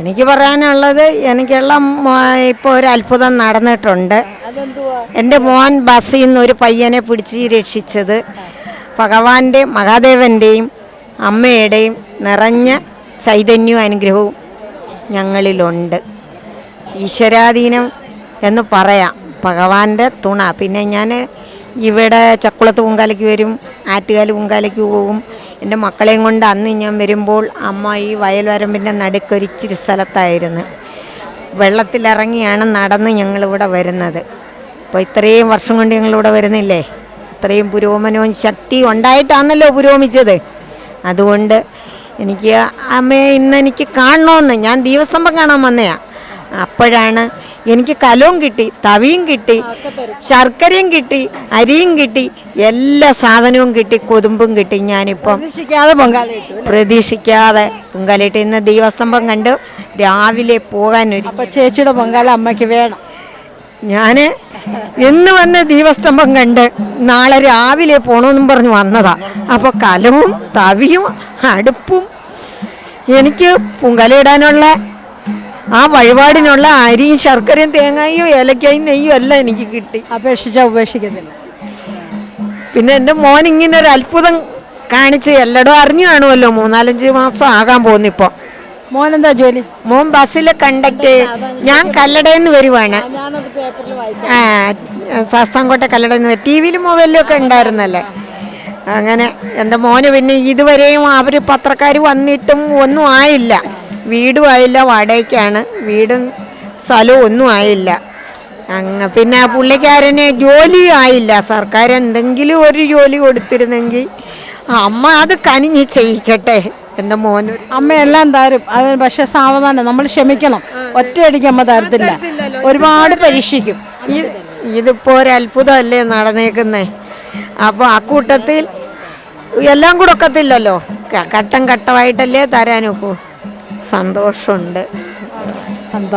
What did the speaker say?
എനിക്ക് പറയാനുള്ളത് എനിക്കുള്ള ഇപ്പോൾ ഒരു അത്ഭുതം നടന്നിട്ടുണ്ട്. എന്റെ മോൻ ബസ്സിൽ നിന്ന് ഒരു പയ്യനെ പിടിച്ച് രക്ഷിച്ചത്. ഭഗവാന്റെ മഹാദേവന്റെയും അമ്മയുടെയും നിറഞ്ഞ ചൈതന്യവും അനുഗ്രഹവും ഞങ്ങളിലുണ്ട്. ഈശ്വരാധീനം എന്ന് പറയാം. ഭഗവാന്റെ തുണ. പിന്നെ ഞാൻ ഇവിടെ ചക്കുളത്ത് പൂങ്കാലയ്ക്ക് വരും ആറ്റുകാൽ പൂങ്കാലയ്ക്ക് പോകും എന്റെ മക്കളെയും കൊണ്ട് അന്ന് ഞാൻ വരുമ്പോൾ അമ്മ ഈ വയൽവരമ്പിന്റെ നടുക്കൊരിച്ചിരി സ്ഥലത്തായിരുന്നു. വെള്ളത്തിലിറങ്ങിയാണ് നടന്ന് ഞങ്ങളിവിടെ വരുന്നത്. അപ്പോൾ ഇത്രയും വർഷം കൊണ്ട് ഞങ്ങളിവിടെ വരുന്നില്ലേ? ഇത്രയും പുരോഗമനവും ശക്തി ഉണ്ടായിട്ടാണല്ലോ പുരോഗമിച്ചത് അതുകൊണ്ട് എനിക്ക് അമ്മയെ ഇന്ന് എനിക്ക് കാണണമെന്ന് ഞാൻ ദീപസ്തംഭം കാണാൻ വന്നയാ. അപ്പോഴാണ് എനിക്ക് കലവും കിട്ടി തവിയും കിട്ടി ശർക്കരയും കിട്ടി അരിയും കിട്ടി എല്ലാ സാധനവും കിട്ടി കൊതുമ്പും കിട്ടി ഞാനിപ്പം പ്രതീക്ഷിക്കാതെ പൊങ്കാലിട്ട് ഇന്ന് ദീപസ്തംഭം കണ്ട്. രാവിലെ പോകാൻ ഒരു ചേച്ചിയുടെ പൊങ്കാല അമ്മയ്ക്ക് വേണം. ഞാൻ എന്ന് വന്ന് ദീപസ്തംഭം കണ്ട് നാളെ രാവിലെ പോണമെന്നും പറഞ്ഞ് വന്നതാ. അപ്പോൾ കലവും തവിയും അടുപ്പും എനിക്ക് പൊങ്കലയിടാനുള്ള ആ വഴിപാടിനുള്ള അരിയും ശർക്കരയും തേങ്ങയും ഏലക്കായും നെയ്യും എല്ലാം എനിക്ക് കിട്ടി. അപേക്ഷിച്ച ഉപേക്ഷിക്കുന്നില്ല. പിന്നെ എന്റെ മോൻ ഇങ്ങനെ ഒരു അത്ഭുതം കാണിച്ച് എല്ലായിടും അറിഞ്ഞു കാണുമല്ലോ. മൂന്നാലഞ്ച് മാസം ആകാൻ പോകുന്നിപ്പോൾ മോനെന്താ ജോലി? മോൻ ബസ്സിലെ കണ്ടക്ട് ഞാൻ കല്ലടയിൽ നിന്ന് വരുവാണ്. ഞാനത് പേപ്പറിൽ വായിച്ചു ആ ശാസ്താംകോട്ട കല്ലട ടി വിയിലും മൊബൈലിലും ഒക്കെ ഉണ്ടായിരുന്നല്ലേ? അങ്ങനെ എന്റെ മോന് പിന്നെ ഇതുവരെയും അവർ പത്രക്കാർ വന്നിട്ടും ഒന്നും ആയില്ല. വീടും ആയില്ല വാടകയ്ക്കാണ്. വീടും സ്ഥലവും ഒന്നും ആയില്ല. അങ്ങ പിന്നെ പുള്ളിക്കാരന് ജോലി ആയില്ല. സർക്കാർ എന്തെങ്കിലും ഒരു ജോലി കൊടുത്തിരുന്നെങ്കിൽ അമ്മ അത് കനിഞ്ഞ് ചെയ്യിക്കട്ടെ. എന്റെ മോന് അമ്മയെല്ലാം തരും. അത് പക്ഷെ സാവധാനം നമ്മൾ ക്ഷമിക്കണം. ഒറ്റയടിക്ക് അമ്മ തരത്തില്ല. ഒരുപാട് പരീക്ഷിക്കും. ഇതിപ്പോൾ ഇതിപ്പോ ഒരു അത്ഭുതമല്ലേ നടന്നേക്കുന്നേ? അപ്പോൾ ആ കൂട്ടത്തിൽ എല്ലാം കൂടെ ഒക്കത്തില്ലല്ലോ? ക- ഘട്ടം ഘട്ടമായിട്ടല്ലേ തരാനൊക്കൂ? സന്തോഷമുണ്ട്. സന്തോഷം.